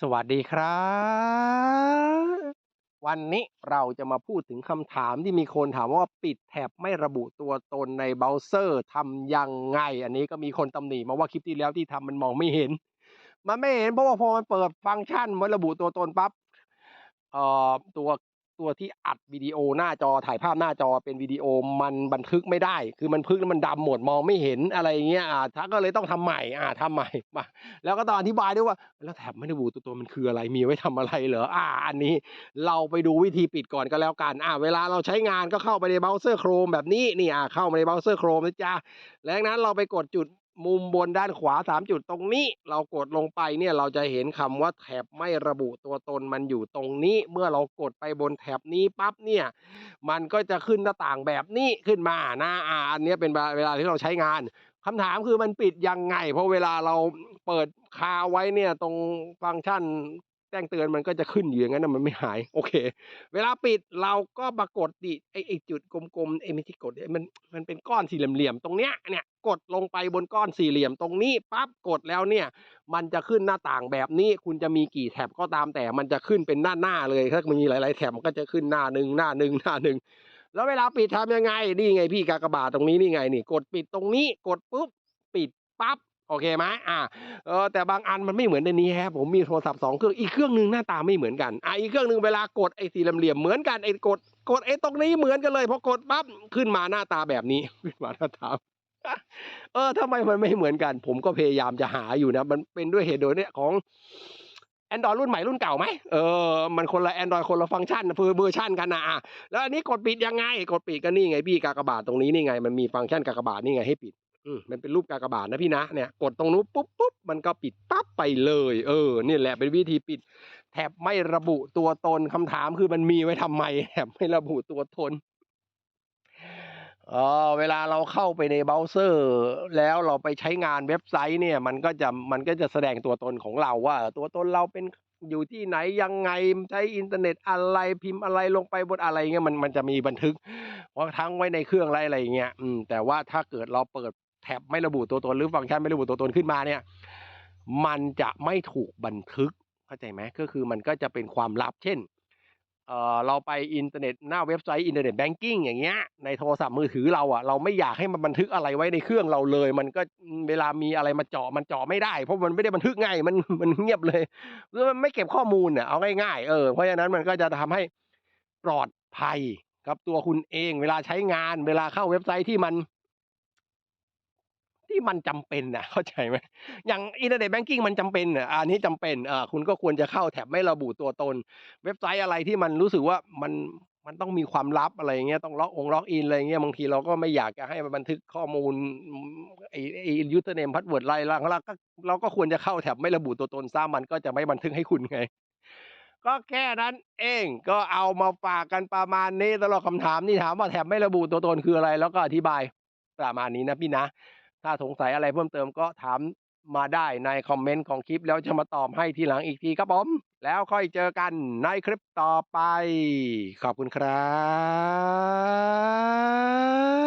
สวัสดีครับ วันนี้เราจะมาพูดถึงคำถามที่มีคนถามว่าปิดแท็บไม่ระบุตัวตนในเบราว์เซอร์ทำยังไง อันนี้ก็มีคนตำหนิมาว่าคลิปที่แล้วที่ทำมันมองไม่เห็น มันไม่เห็นเพราะว่าพอมันเปิดฟังก์ชันมันระบุตัวตนปั๊บเอ่อตัว ตัวที่อัดวิดีโอหน้าจอถ่ายภาพหน้าจอเป็นวิดีโอมันบันทึกไม่ได้ คือมันพึกแล้วมันดำหมดมองไม่เห็นอะไรเงี้ยอ่าถ้าก็เลยต้องทำใหม่อ่าทำใหม่มาแล้วก็ต้องอธิบายด้วยว่า แล้วแท็บไม่ระบุตัวตนมันคืออะไรมีไว้ทำอะไรเหรออ่า อันนี้เราไปดูวิธีปิดก่อนก็แล้วกันอ่าเวลาเราใช้งานก็เข้าไปในเบราว์เซอร์ Chrome แบบนี้นี่อ่าเข้ามาในเบราว์เซอร์ Chrome นะจ๊ะแล้วนั้นเราไปกดจุด มุมบนด้านขวา 3 จุดตรงนี้ เรากดลงไปเนี่ยเราจะเห็นคำว่าแท็บไม่ระบุตัวตนมันอยู่ตรงนี้ เมื่อเรากดไปบนแท็บนี้ปั๊บเนี่ย มันก็จะขึ้นหน้าต่างแบบนี้ขึ้นมานะอ่าอันนี้เป็นเวลาที่เราใช้งานคำถามคือมันปิดยังไง เพราะเวลาเราเปิดคาไว้เนี่ยตรงฟังก์ชันแจ้งเตือนมันก็จะขึ้นอยู่อย่างนั้นนะมันไม่หายโอเค เวลาปิดเราก็มากดดิไอไอจุดกลมๆไอไม่ที่กดมันมันเป็นก้อนสี่เหลี่ยมๆตรงเนี้ยเนี่ย กดลงไปบนก้อนสี่เหลี่ยมตรงนี้ปั๊บกดแล้วเนี่ย มันจะขึ้นหน้าต่างแบบนี้ คุณจะมีกี่แท็บก็ตามแต่มันจะขึ้นเป็นหน้าหน้าเลยถ้ามีหลาย ๆแท็บมันก็จะขึ้นหน้าหนึ่งหน้าหนึ่งหน้าหนึ่งแล้วเวลาปิดทำยังไงนี่ไงพี่กากบาทตรงนี้นี่ไงนี่ กดปิดตรงนี้กดปุ๊บปิดปั๊บโอเคไหมอ่าเออแต่บางอันมันไม่เหมือนในนี้ฮะผมมีโทรศัพท์สองเครื่องอีกเครื่องหนึ่งหน้าตาไม่เหมือนกันอะอีกเครื่องหนึ่งเวลากดไอ้สี่เหลี่ยมเหมือนกันไอ้กดกดไอ้ตรงนี้เหมือนกันเลยพอกดปั๊บขึ้นมาหน้าตาแบบนี้ขึ้นมาหน้าตา เออทำไมมันไม่เหมือนกัน ผมก็พยายามจะหาอยู่นะ มันเป็นด้วยเหตุโดยเนี่ยของ Android รุ่นใหม่รุ่นเก่าไหมเออ มันคนละ Android คนละฟังก์ชันเวอร์ชันกันนะอะแล้วอันนี้กดปิดยังไง กดปิดก็นี่ไงพี่กากบาทตรงนี้นี่ไง มันมีฟังก์ชันกากบาทนี่ไงให้ปิดมันเป็นรูปกากบาทนะพี่นะเนี่ยกดตรงนู้นปุ๊บปุ๊บมันก็ปิดปั๊บไปเลย เออนี่แหละเป็นวิธีปิด แถบไม่ระบุตัวตนคำถามคือมันมีไว้ทำไมแถบไม่ระบุตัวตน เออเวลาเราเข้าไปในเบราว์เซอร์ แล้วเราไปใช้งานเว็บไซต์เนี่ย มันก็จะมันก็จะแสดงตัวตนของเราว่า ตัวตนเราเป็นอยู่ที่ไหนยังไงใช้อินเทอร์เน็ตอะไรพิมพ์อะไรลงไปบนอะไรเงี้ยมันมันจะมีบันทึกเพราะทั้งไว้ในเครื่องอะไรอะไรเงี้ยอืมแต่ว่าถ้าเกิดเราเปิดแท็บไม่ระบุตัวตนหรือฟังก์ชันไม่ระบุตัวตนขึ้นมาเนี่ย มันจะไม่ถูกบันทึกเข้าใจไหมก็คือมันก็จะเป็นความลับเช่น เอ่อเราไปอินเทอร์เน็ตหน้าเว็บไซต์อินเทอร์เน็ตแบงกิ้งอย่างเงี้ยในโทรศัพท์มือถือเราอะเราไม่อยากให้มันบันทึกอะไรไว้ในเครื่องเราเลย มันก็เวลามีอะไรมาเจาะมันเจาะไม่ได้ เพราะมันไม่ได้บันทึกไงมันมันเงียบเลยคือมันไม่เก็บข้อมูลเนี่ยเอาง่ายๆเออเพราะฉะนั้นมันก็จะทำให้ปลอดภัยกับตัวคุณเอง เวลาใช้งานเวลาเข้าเว็บไซต์ที่มัน ที่มันจำเป็นนะเข้าใจไหมอย่างอินเทอร์เน็ตแบงกิ้งมันจำเป็นอะอันนี้จำเป็นอ่าคุณก็ควรจะเข้าแท็บไม่ระบุตัวตน เว็บไซต์อะไรที่มันรู้สึกว่ามันมันต้องมีความลับอะไรเงี้ยต้องล็อกองล็อกอินอะไรเงี้ยบางทีเราก็ไม่อยากจะให้มันบันทึกข้อมูลไอ้ไอ้ยูเซอร์เนมพาสเวิร์ดไรล่ะเราก็เราก็ควรจะเข้าแท็บไม่ระบุตัวตนซะมันก็จะไม่บันทึกให้คุณไง ก็แค่นั้นเองก็เอามาฝากกันประมาณนี้สำหรับคำถามที่ถามว่าแท็บไม่ระบุตัวตนคืออะไร แล้วก็อธิบายประมาณนี้นะพี่นะ ถ้าสงสัยอะไรเพิ่มเติมก็ถามมาได้ในคอมเมนต์ของคลิปแล้วจะมาตอบให้ทีหลังอีกทีครับผม แล้วค่อยเจอกันในคลิปต่อไป ขอบคุณครับ